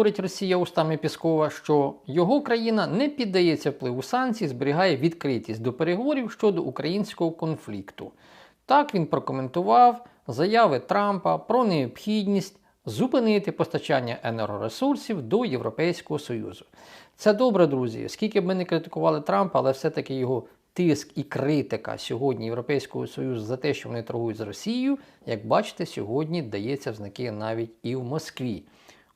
говорить Росія устами Піскова, що його країна не піддається впливу санкцій, зберігає відкритість до переговорів щодо українського конфлікту. Так він прокоментував заяви Трампа про необхідність зупинити постачання енергоресурсів до Європейського Союзу. Це добре, друзі. Скільки б ми не критикували Трампа, але все-таки його тиск і критика сьогодні Європейського Союзу за те, що вони торгують з Росією, як бачите, сьогодні дається в знаки навіть і в Москві.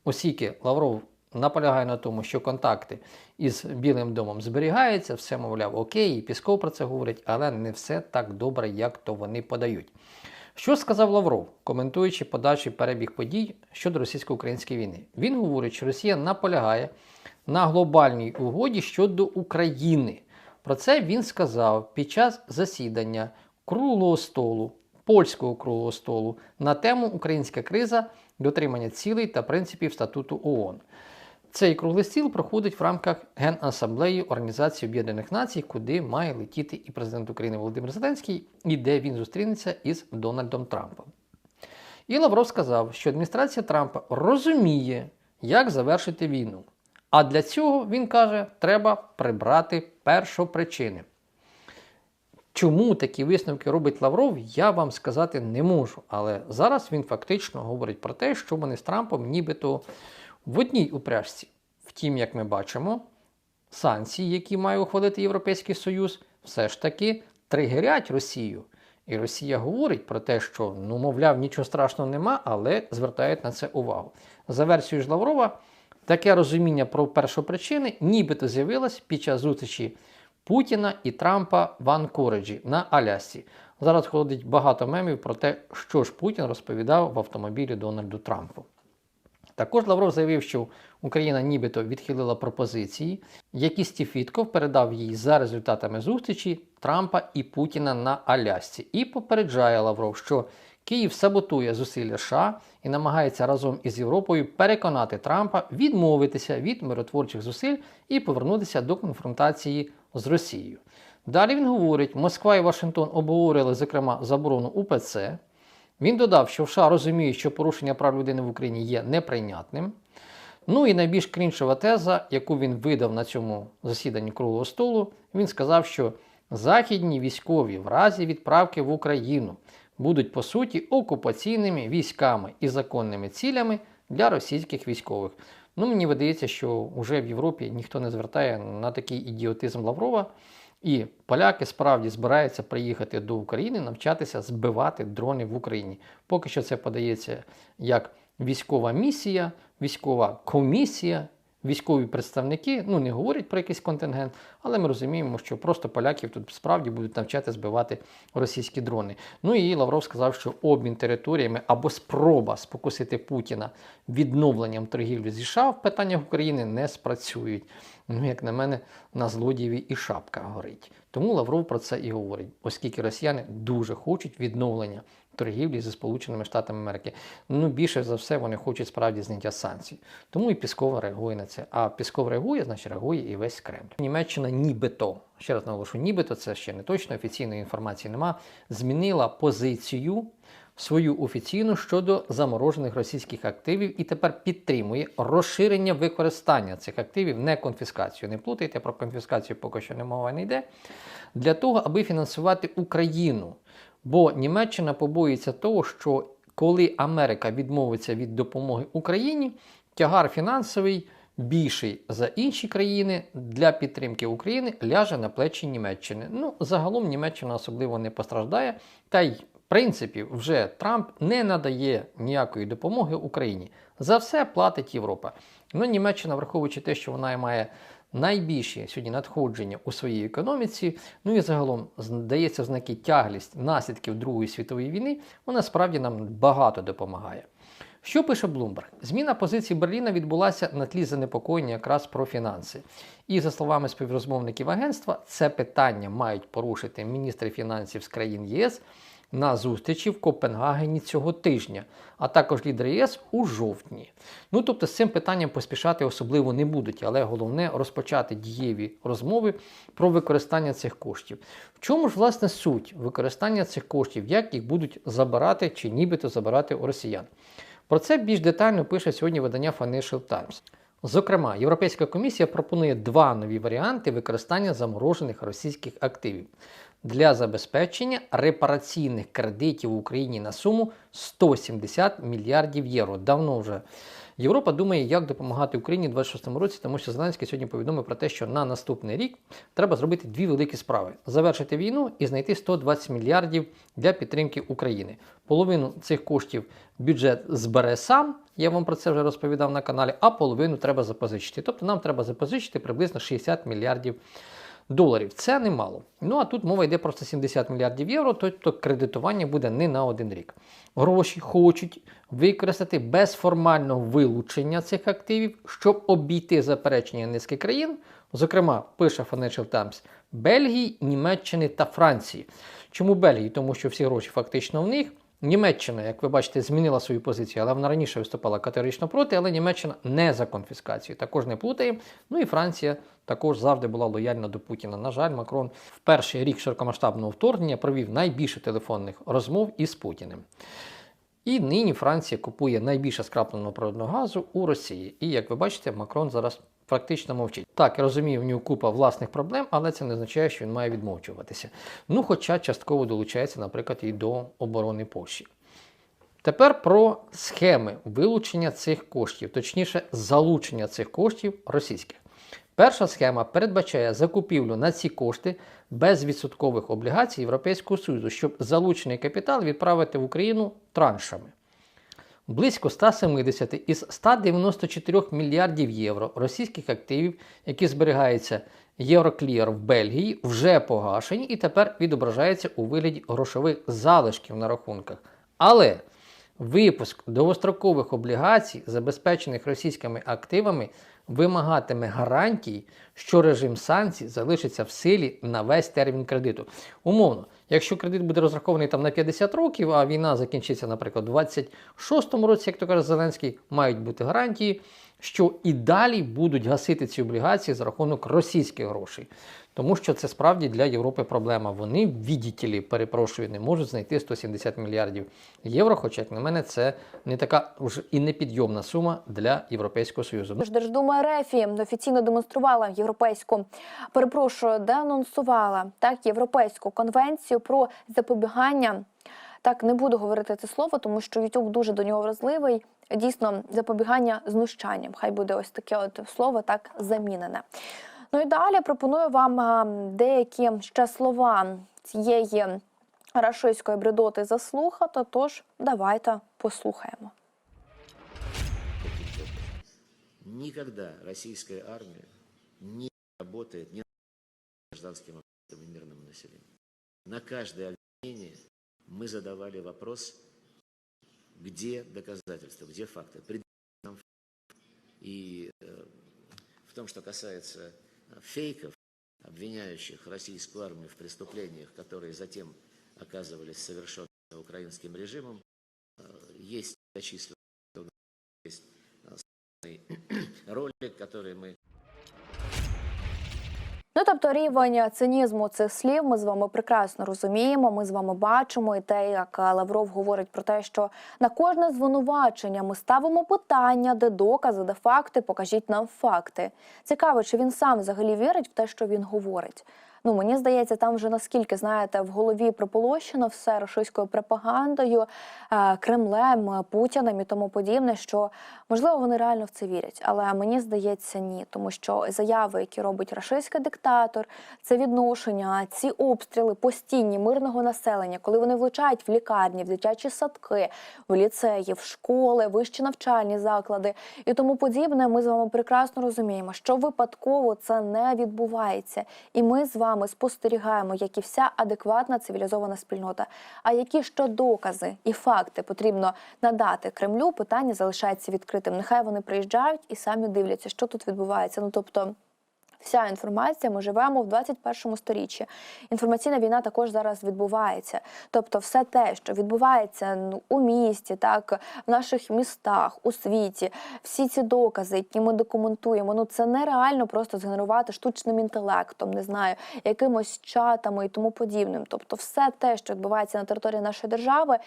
Оскільки Лавров наполягає на тому, що контакти із Білим домом зберігаються, все, мовляв, окей, і Пісков про це говорить, але не все так добре, як то вони подають. Що сказав Лавров, коментуючи подальший перебіг подій щодо російсько-української війни? Він говорить, що Росія наполягає на глобальній угоді щодо України. Про це він сказав під час засідання круглого столу, польського круглого столу на тему Українська криза, дотримання цілей та принципів статуту ООН. Цей круглий стіл проходить в рамках Генасамблеї Організації Об'єднаних Націй, куди має летіти і президент України Володимир Зеленський, і де він зустрінеться із Дональдом Трампом. І Лавров сказав, що адміністрація Трампа розуміє, як завершити війну. А для цього, він каже, треба прибрати першопричини. Чому такі висновки робить Лавров, я вам сказати не можу. Але зараз він фактично говорить про те, що вони з Трампом нібито в одній упряжці. Втім, як ми бачимо, санкції, які має ухвалити Європейський Союз, все ж таки тригерять Росію. І Росія говорить про те, що, ну, мовляв, нічого страшного нема, але звертають на це увагу. За версією ж Лаврова, таке розуміння про першопричини нібито з'явилось під час зустрічі Путіна і Трампа в Анкореджі на Алясці. Зараз ходить багато мемів про те, що ж Путін розповідав в автомобілі Дональду Трампу. Також Лавров заявив, що Україна нібито відхилила пропозиції, які Стіфітков передав їй за результатами зустрічі Трампа і Путіна на Алясці. І попереджає Лавров, що Київ саботує зусилля США і намагається разом із Європою переконати Трампа відмовитися від миротворчих зусиль і повернутися до конфронтації з Росією. Далі він говорить, Москва і Вашингтон обговорили, зокрема, заборону УПЦ. Він додав, що США розуміє, що порушення прав людини в Україні є неприйнятним. Ну і найбільш крінчова теза, яку він видав на цьому засіданні круглого столу, він сказав, що західні військові в разі відправки в Україну будуть по суті окупаційними військами і законними цілями для російських військових. Ну, мені видається, що вже в Європі ніхто не звертає на такий ідіотизм Лаврова. І поляки справді збираються приїхати до України, навчатися збивати дрони в Україні. Поки що це подається як військова місія, військова комісія, військові представники. Ну не говорять про якийсь контингент, але ми розуміємо, що просто поляків тут справді будуть навчати збивати російські дрони. Ну і Лавров сказав, що обмін територіями або спроба спокусити Путіна відновленням торгівлі зі США в питаннях України не спрацюють. Ну, як на мене, на злодієві і шапка горить. Тому Лавров про це і говорить, оскільки росіяни дуже хочуть відновлення торгівлі зі Сполученими Штатами Америки. Ну, більше за все, вони хочуть справді зняття санкцій. Тому і Піскова реагує на це. А Пісков реагує, значить реагує і весь Кремль. Німеччина нібито, ще раз наголошу, нібито це ще не точно, офіційної інформації нема, змінила позицію свою офіційну щодо заморожених російських активів і тепер підтримує розширення використання цих активів, не конфіскацію. Не плутайте про конфіскацію, поки що не мова не йде. Для того, аби фінансувати Україну. Бо Німеччина побоїться того, що коли Америка відмовиться від допомоги Україні, тягар фінансовий більший за інші країни для підтримки України ляже на плечі Німеччини. Ну, загалом Німеччина особливо не постраждає. Та й в принципі вже Трамп не надає ніякої допомоги Україні. За все платить Європа. Ну, Німеччина, враховуючи те, що вона має найбільші сьогодні надходження у своїй економіці, ну і загалом здається знаки тяглість наслідків Другої світової війни, вона справді нам багато допомагає. Що пише Блумберг? Зміна позиції Берліна відбулася на тлі занепокоєння якраз про фінанси. І за словами співрозмовників агентства, це питання мають порушити міністри фінансів з країн ЄС на зустрічі в Копенгагені цього тижня, а також лідери ЄС у жовтні. Ну тобто з цим питанням поспішати особливо не будуть, але головне розпочати дієві розмови про використання цих коштів. В чому ж власне суть використання цих коштів, як їх будуть забирати чи нібито забирати у росіян? Про це більш детально пише сьогодні видання Financial Times. Зокрема, Європейська комісія пропонує два нові варіанти використання заморожених російських активів для забезпечення репараційних кредитів в Україні на суму 170 мільярдів євро. Давно вже Європа думає, як допомагати Україні у 26 році, тому що Зеленський сьогодні повідомив про те, що на наступний рік треба зробити дві великі справи: завершити війну і знайти 120 мільярдів для підтримки України. Половину цих коштів бюджет збере сам. Я вам про це вже розповідав на каналі, а половину треба запозичити. Тобто нам треба запозичити приблизно 60 мільярдів доларів. Це немало. Ну а тут мова йде про 170 мільярдів євро, тобто кредитування буде не на один рік. Гроші хочуть використати без формального вилучення цих активів, щоб обійти заперечення низки країн, зокрема, пише Financial Times, Бельгії, Німеччини та Франції. Чому Бельгії? Тому що всі гроші фактично в них. Німеччина, як ви бачите, змінила свою позицію, але вона раніше виступала категорично проти, але Німеччина не за конфіскацію. Також не плутає. Ну і Франція також завжди була лояльна до Путіна. На жаль, Макрон в перший рік широкомасштабного вторгнення провів найбільше телефонних розмов із Путіним. І нині Франція купує найбільше скрапленого природного газу у Росії. І як ви бачите, Макрон зараз практично мовчить. Так, я розумію, в нього купа власних проблем, але це не означає, що він має відмовчуватися. Ну, хоча частково долучається, наприклад, і до оборони Польщі. Тепер про схеми вилучення цих коштів, точніше, залучення цих коштів російських. Перша схема передбачає закупівлю на ці кошти безвідсоткових облігацій Європейського Союзу, щоб залучений капітал відправити в Україну траншами. Близько 170 із 194 мільярдів євро російських активів, які зберігаються Євроклір в Бельгії, вже погашені і тепер відображаються у вигляді грошових залишків на рахунках. Але випуск довгострокових облігацій, забезпечених російськими активами, вимагатиме гарантій, що режим санкцій залишиться в силі на весь термін кредиту. Умовно, якщо кредит буде розрахований там на 50 років, а війна закінчиться, наприклад, у 26-му році, як то каже Зеленський, мають бути гарантії, що і далі будуть гасити ці облігації за рахунок російських грошей. Тому що це справді для Європи проблема. Вони, віддітелі, перепрошую, не можуть знайти 170 мільярдів євро. Хоча, як на мене, це не така вже і непідйомна сума для Європейського Союзу. Держдума РФ офіційно демонструвала європейську, перепрошую, денонсувала так європейську конвенцію про запобігання. Так не буду говорити це слово, тому що YouTube дуже до нього вразливий. Дійсно, запобігання знущанням. Хай буде ось таке от слово так замінене. Ну і далі пропоную вам а, деякі ще слова цієї рашистської бредоти заслухати. Тож давайте послухаємо. Никогда российская армия не работает ни с гражданским обществом и мирным населением. На каждое обвинение мы задавали вопрос, где доказательства, где факты. Предъявите нам факты. И э, в том, что касается э, фейков, обвиняющих российскую армию в преступлениях, которые затем оказывались совершенными украинским режимом, э, есть зачисленные есть э, ролик, который мы Ну тобто рівень цинізму цих слів ми з вами прекрасно розуміємо. Ми з вами бачимо і те, як Лавров говорить про те, що на кожне звинувачення ми ставимо питання, де докази, де факти, покажіть нам факти. Цікаво, чи він сам взагалі вірить в те, що він говорить. Ну мені здається, там вже наскільки знаєте в голові прополощено все російською пропагандою, е, Кремлем, Путіним і тому подібне, що можливо вони реально в це вірять, але мені здається, ні, тому що заяви, які робить рашистський диктатор, це відношення, ці обстріли постійні мирного населення, коли вони влучають в лікарні, в дитячі садки, в ліцеї, в школи, вищі навчальні заклади і тому подібне. Ми з вами прекрасно розуміємо, що випадково це не відбувається, і ми з вами спостерігаємо, як і вся адекватна цивілізована спільнота. А які що докази і факти потрібно надати Кремлю? Питання залишається відкритим. Нехай вони приїжджають і самі дивляться, що тут відбувається. Ну тобто. Вся інформація, ми живемо в 21 сторіччі. Інформаційна війна також зараз відбувається. Тобто, все те, що відбувається ну, у місті, так в наших містах, у світі, всі ці докази, які ми документуємо, ну це нереально просто згенерувати штучним інтелектом, не знаю, якимось чатами і тому подібним. Тобто, все те, що відбувається на території нашої держави,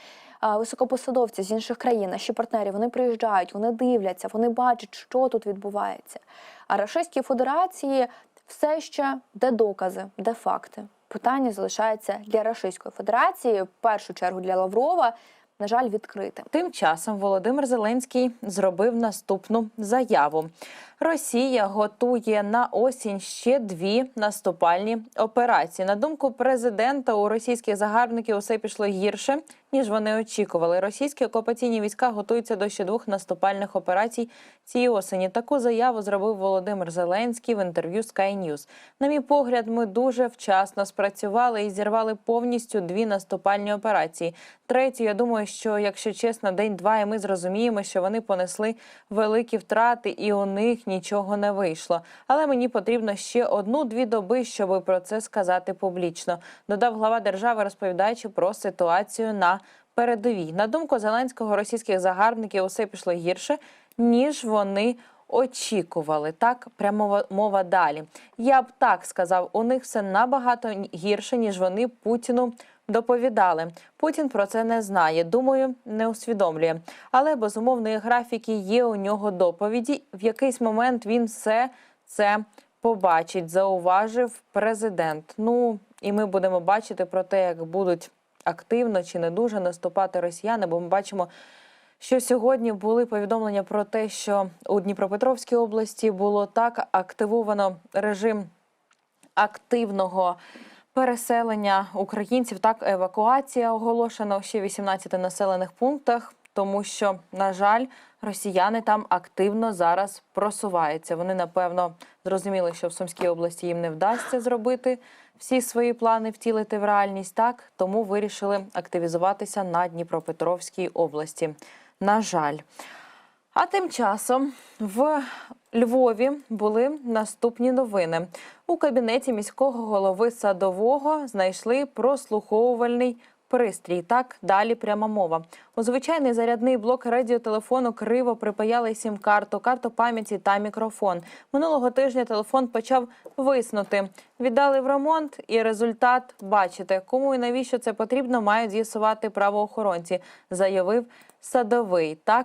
високопосадовці з інших країн, наші партнери, вони приїжджають, вони дивляться, вони бачать, що тут відбувається. А Російській Федерації все ще де докази, де факти. Питання залишається для Російської Федерації, в першу чергу для Лаврова, на жаль, відкритим. Тим часом Володимир Зеленський зробив наступну заяву. Росія готує на осінь ще дві наступальні операції. На думку президента, у російських загарбників усе пішло гірше ніж вони очікували. Російські окупаційні війська готуються до ще двох наступальних операцій цієї осені. Таку заяву зробив Володимир Зеленський в інтерв'ю Sky News. На мій погляд, ми дуже вчасно спрацювали і зірвали повністю дві наступальні операції. Третю, я думаю, що якщо чесно, день-два, і ми зрозуміємо, що вони понесли великі втрати, і у них нічого не вийшло. Але мені потрібно ще одну-дві доби, щоб про це сказати публічно. Додав глава держави, розповідаючи про ситуацію на передовій. На думку Зеленського, російських загарбників усе пішло гірше, ніж вони очікували. Так, прямо мова далі. Я б так сказав, у них все набагато гірше, ніж вони Путіну доповідали. Путін про це не знає. Думаю, не усвідомлює. Але безумовно, графіки є у нього доповіді. В якийсь момент він все це побачить, зауважив президент. Ну і ми будемо бачити про те, як будуть активно чи не дуже наступати росіяни, бо ми бачимо. Що сьогодні були повідомлення про те, що у Дніпропетровській області було так активовано режим активного переселення українців. Так, евакуація оголошена ще в 18 населених пунктах, тому що, на жаль, росіяни там активно зараз просуваються. Вони напевно зрозуміли, що в Сумській області їм не вдасться зробити всі свої плани втілити в реальність. Так тому вирішили активізуватися на Дніпропетровській області. На жаль. А тим часом в Львові були наступні новини. У кабінеті міського голови садового знайшли прослуховувальний пристрій. Так далі пряма мова. У звичайний зарядний блок радіотелефону криво припаяли сім-карту, карту пам'яті та мікрофон. Минулого тижня телефон почав виснути. Віддали в ремонт, і результат бачите. Кому і навіщо це потрібно, мають з'ясувати правоохоронці, заявив садовий. Так